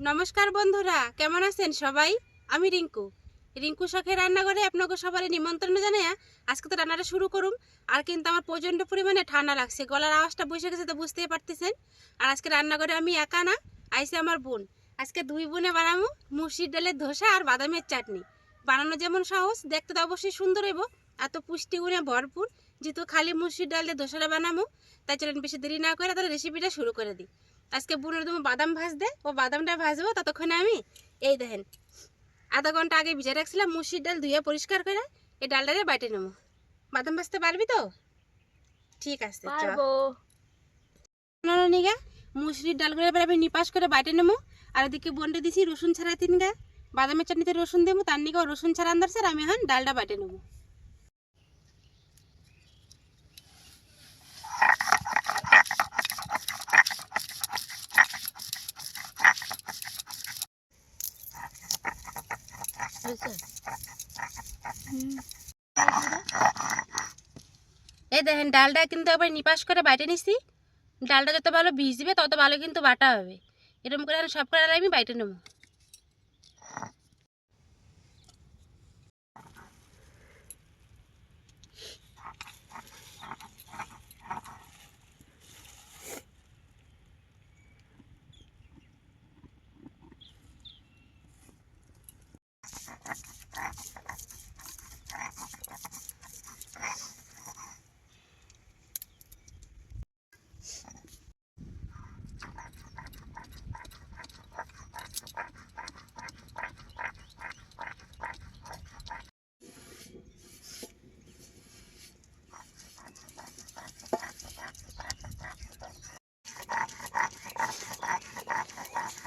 নমস্কার বন্ধুরা, কেমন আছেন সবাই? আমি রিঙ্কু। রিঙ্কু শখের রান্নাঘরে আপনাকে সবার নিমন্ত্রণ জানাইয়া আজকে তো রান্নাটা শুরু করুম। আর কিন্তু আমার প্রচণ্ড পরিমাণে ঠান্ডা লাগছে। গলার আওয়াজটা বসে গেছে তো বুঝতেই পারতেছেন। আর আজকে রান্নাঘরে আমি একা না, আইসে আমার বোন। আজকে দুই বোনে বানাবো মুসির ডালের ধোসা আর বাদামের চাটনি। বানানো যেমন সহজ, দেখতে তো অবশ্যই সুন্দর হইব এত পুষ্টিগুণে ভরপুর, যেহেতু খালি মুসির ডাল দিয়ে ধোসাটা বানাবো তাই চলেন বেশি দেরি না করে তাহলে রেসিপিটা শুরু করে দিই। আজকে বোনের তুমি বাদাম ভাজতে ও বাদামটা ভাজবো ততক্ষণে আমি এই দেখেন আধা ঘণ্টা আগে ভিজে রাখছিলাম মুসির ডাল ধুয়ে পরিষ্কার করে এই ডালটা ডালটারে বাইটে নেব। বাদাম ভাজতে পারবি তো? ঠিক আছে নিগা মুসুরির ডালগুলো এবার আমি নিপাস করে বাইটে নেব। আর ওদিকে বন্ডে দিছি রসুন ছাড়া তিন গা। বাদামের চাটনিতে রসুন দেবো তার নিগা রসুন ছাড়া আন্দার আর আমি এখন ডালটা বাইটে নেব। এই দেখেন ডালটা কিন্তু একবার নিপাস করে বাইটে নিছি। ডালটা যত ভালো ভিজবে তত ভালো কিন্তু বাটা হবে। এরকম করে সব করে আমি বাইটে নেব।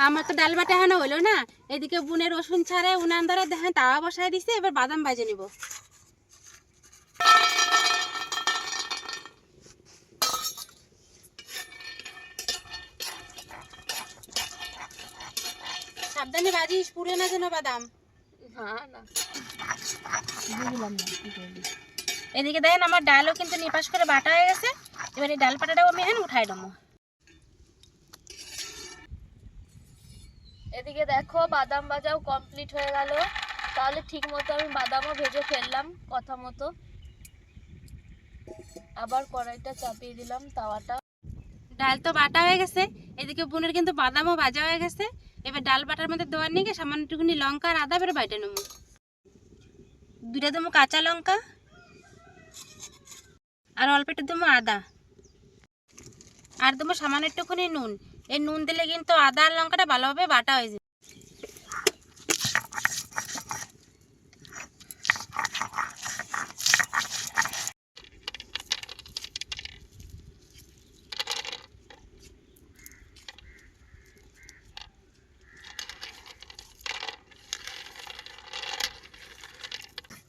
আমার তো ডাল বাটা এখনও হলো না। এদিকে বুনের রসুন ছাড়ে উনান ধরে দেখেন তাওয়া বসায় দিছে এবার বাদাম বাজে নিব। সাবধানে বাজিস পুড়ে না যেন বাদাম। এদিকে দেখেন আমার ডালও কিন্তু নিপাস করে বাটা হয়ে গেছে। এবার এই ডাল পাটাটাও আমি এখন উঠাই দেবো এদিকে দেখো, বাদাম ভাজাও কমপ্লিট হয়ে গেল। তাহলে ঠিক মতো আমি বাদামও ভেজে ফেললাম, কথা মতো। আবার কড়াইটা চাপিয়ে দিলাম, তাওয়াটা। ডাল তো বাটা হয়ে গেছে, এদিকে বোনের কিন্তু বাদামও ভাজা হয়ে গেছে। এবার ডাল বাটার মধ্যে দেওয়ার নিয়ে সামান্য একটুখানি লঙ্কা আর আদা বের বাইটে নেব। দুটা দেবো কাঁচা লঙ্কা, আর অল্প একটু দেবো আদা। আর দেবো সামান্য একটুখানি নুন। এই নুন দিলে কিন্তু আদা আর লঙ্কাটা ভালোভাবে বাটা হয়ে যাবে।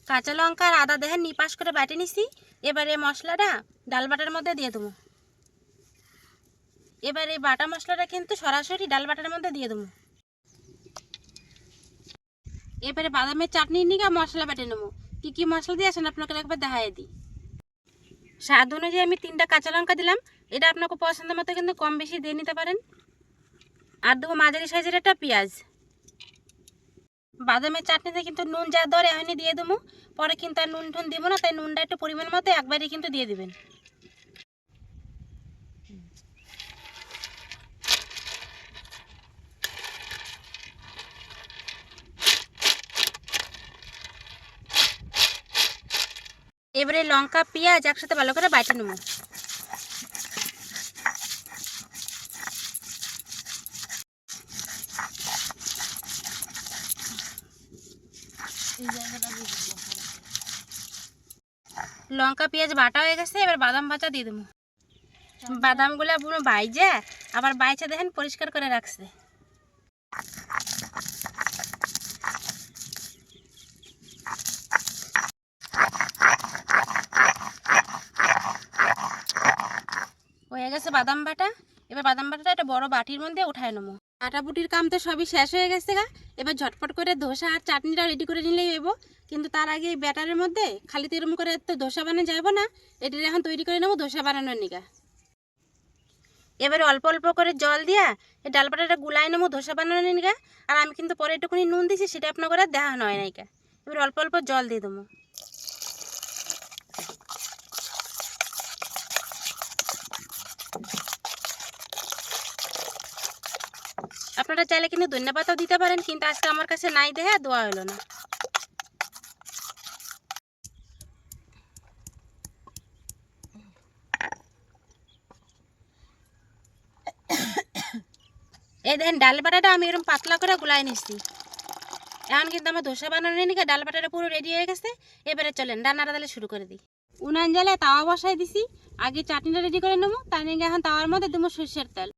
কাঁচা লঙ্কা আর আদা দেখেন নিপাশ করে বাটে নিছি। এবারে মশলাটা ডাল বাটার মধ্যে দিয়ে দেবো। এবার এই বাটা মশলাটা কিন্তু সরাসরি ডাল বাটার মধ্যে দিয়ে দেবো। এবারে বাদামের চাটনি নিয়ে মশলা বেটে নেব। কী কী মশলা দিয়ে আসেন আপনাকে একবার দেখাই দিই। স্বাদ অনুযায়ী আমি তিনটা কাঁচা লঙ্কা দিলাম। এটা আপনাকে পছন্দ মতো কিন্তু কম বেশি দিয়ে নিতে পারেন। আর দেবো মাঝারি সাইজের একটা পেঁয়াজ। বাদামের চাটনিতে কিন্তু নুন যা দরে এখনই দিয়ে দেবো। পরে কিন্তু আর নুন টুন দিব না, তাই নুনটা একটু পরিমাণ মতো একবারই কিন্তু দিয়ে দিবেন। এবারে লঙ্কা, পেঁয়াজ একসাথে ভালো করে বাইটে নেব। লঙ্কা, পেঁয়াজ বাটা হয়ে গেছে, এবার বাদাম ভাজা দিয়ে দেবো বাদামগুলো পুরো বাইজে, আবার বাইচে দেখেন পরিষ্কার করে রাখছে হয়ে গেছে বাদাম বাটা। এবার বাদাম বাটাটা একটা বড় বাটির মধ্যে উঠায় নেব। বুটির কাম তো সবই শেষ হয়ে গেছে গা। এবার ঝটপট করে ধোসা আর চাটনিটা রেডি করে নিলেই হইব। কিন্তু তার আগে এই ব্যাটারের মধ্যে খালি তো এরকম করে তো ধোসা বানানো যাইব না। এটার এখন তৈরি করে নেব ধোসা বানানোর নিকা এবারে অল্প অল্প করে জল দিয়া এই ডাল বাটাটা গুলাই নেব ধোসা বানানো নিগা। আর আমি কিন্তু পরে একটুখানি নুন দিছি, সেটা আপনার করে দেখা নয় নাইকা এবার অল্প অল্প জল দিয়ে দেবো। আপনারা চাইলে কিন্তু ধন্যবাদও দিতে পারেন, কিন্তু আজকে আমার কাছে নাই আর দেওয়া হলো না। এই দেখেন ডাল বাটাটা আমি এরকম পাতলা করে গুলাই নিচ্ছি এখন কিন্তু আমার ধোসা বানানো নিকে ডাল বাটাটা পুরো রেডি হয়ে গেছে, এবারে চলেন, রান্নাটা তাহলে শুরু করে দিই। উনান জ্বালে তাওয়া বসাই দিছি, আগে চাটনিটা রেডি করে নেব, তার নিয়ে এখন তাওয়ার মধ্যে দেবো সর্ষের তেল।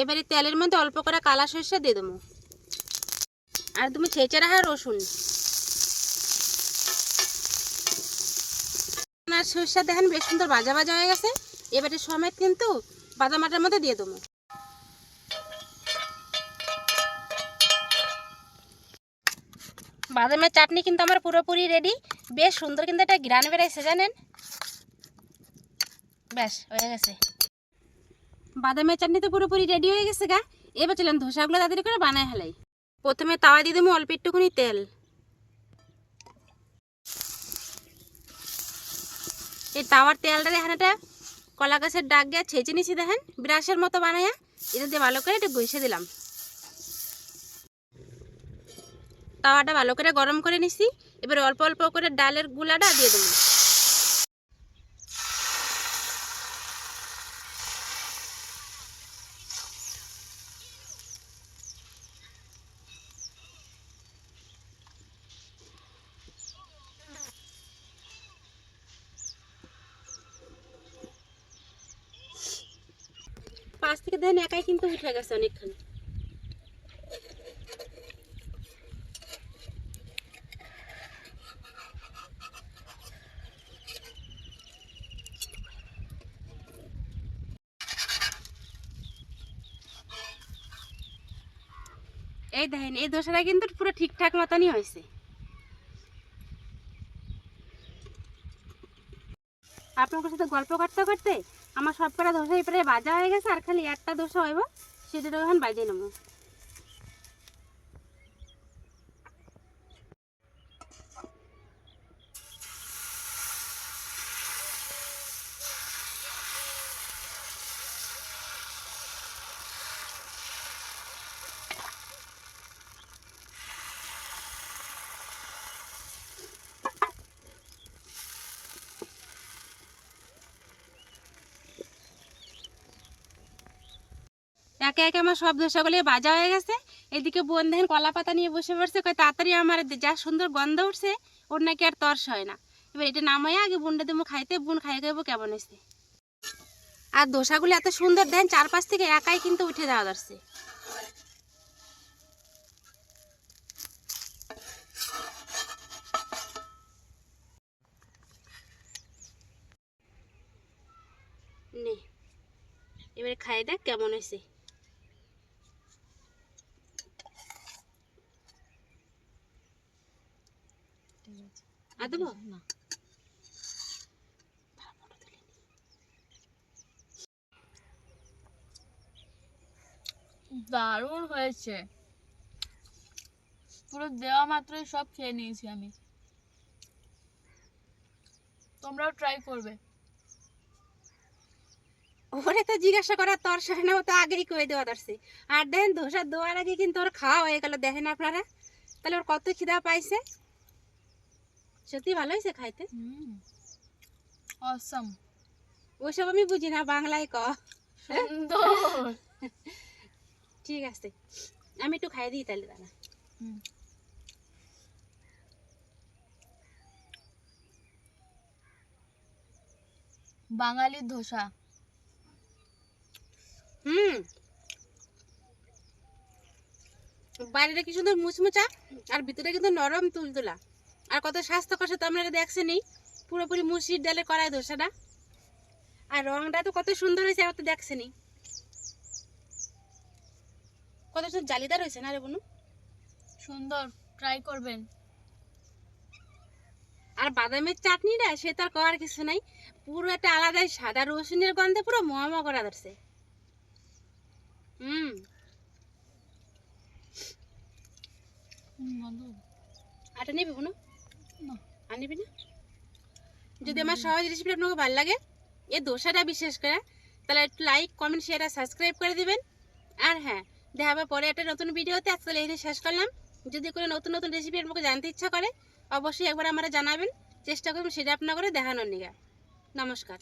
এবারে তেলের মধ্যে অল্প করে কালা সর্ষে দিয়ে দেবো। আর তুমি ছেঁচে রাখা রসুন। আর সর্ষে দেখেন বেশ সুন্দর ভাজা ভাজা হয়ে গেছে। এবারে সমেত কিন্তু বাদামাটার মধ্যে দিয়ে দেবো। বাদামের চাটনি কিন্তু আমার পুরোপুরি রেডি বেশ সুন্দর কিন্তু একটা গ্রান বেড়াইছে জানেন? ব্যাস হয়ে গেছে। বাদামের চাটনি তো পুরোপুরি রেডি হয়ে গেছে গা। এবার চলেন ধোসাগুলো তাড়াতাড়ি করে বানায় হেলাই প্রথমে তাওয়া দিয়ে দেবো অল্প একটুখানি তেল। এই তাওয়ার তেলটা এখানেটা কলা গাছের ডাক দিয়ে ছেঁচে নিছি দেখেন, ব্রাশের মতো বানাইয়া এটা দিয়ে ভালো করে একটু ঘষে দিলাম। তাওয়াটা ভালো করে গরম করে নিছি, এবার অল্প অল্প করে ডালের গুলাটা দিয়ে দেবো। থেকে দেখেন একাই কিন্তু উঠে গেছে অনেকখানি। এই দেখেন, এই দোসাটা কিন্তু পুরো ঠিকঠাক মতনই হয়েছে। আপনার সাথে গল্প করতে করতে আমার সবকটা কটা এবারে বাজা হয়ে গেছে, আর খালি একটা দোসা হইব, সেটা এখন বাজিয়ে নেব। একে একে আমার সব দোসাগুলি বাজা হয়ে গেছে। এদিকে বোন দেখেন কলা পাতা নিয়ে বসে পড়ছে কই তাড়াতাড়ি আমার যা সুন্দর গন্ধ উঠছে, ওর নাকি আর তর্স হয় না। এবার এটা নামাই, আগে বোনটা দেবো খাইতে, বোন খাই খাইবো কেমন হয়েছে আর দোসাগুলি এত সুন্দর দেন চারপাশ থেকে একাই কিন্তু উঠে যাওয়া ধরছে। নে, এবারে খাই দেখ কেমন হয়েছে দারুণ হয়েছে। পুরো দেওয়া মাত্রই সব খেয়ে নিয়েছি আমি। তোমরাও ট্রাই করবে। ওরে তো জিজ্ঞাসা করার তোর সাথে না ও তো আগেই কয়ে দেওয়া ধরছে। আর দেখেন ধোসা দেওয়ার আগে কিন্তু ওর খাওয়া হয়ে গেল। দেখেন আপনারা? তাহলে ওর কত খিদা পাইছে? সত্যি ভালো হয়েছে খাইতে? হুম। অসম ওইসব আমি বুঝি না বাংলায় ক। ঠিক আছে। আমি একটু খাই দিই তাহলে দাদা। বাঙালির ধোসা। হুম। বাইরেটা কি সুন্দর মুচমুচা আর ভিতরে কিন্তু নরম তুলতুলা। আর কত স্বাস্থ্যকর সে তো আপনারা দেখছেনই পুরোপুরি মুসির ডালে করায় ধোসাটা আর রংটা তো কত সুন্দর হয়েছে আর তো দেখছেনই কত সুন্দর জালিদার হয়েছে না রে বনু? সুন্দর ট্রাই করবেন। আর বাদামের চাটনিটা সে তার করার কিছু নাই। পুরো একটা আলাদাই সাদা রসুনের গন্ধে পুরো মোয়ামা করা ধরছে। হুম। আটা নিবি কোনো না? যদি আমার সহজ রেসিপি আপনাকে ভালো লাগে, এ দোসাটা বিশেষ করে, তাহলে একটু লাইক কমেন্ট শেয়ার আর সাবস্ক্রাইব করে দিবেন। আর হ্যাঁ দেখা হবে পরে একটা নতুন ভিডিওতে। আজকে এখানে শেষ করলাম। যদি কোনো নতুন নতুন রেসিপি আপনাকে জানতে ইচ্ছা করে, অবশ্যই একবার আমরা জানাবেন। চেষ্টা করবেন সেটা আপনার করে দেখানোর নিগা নমস্কার।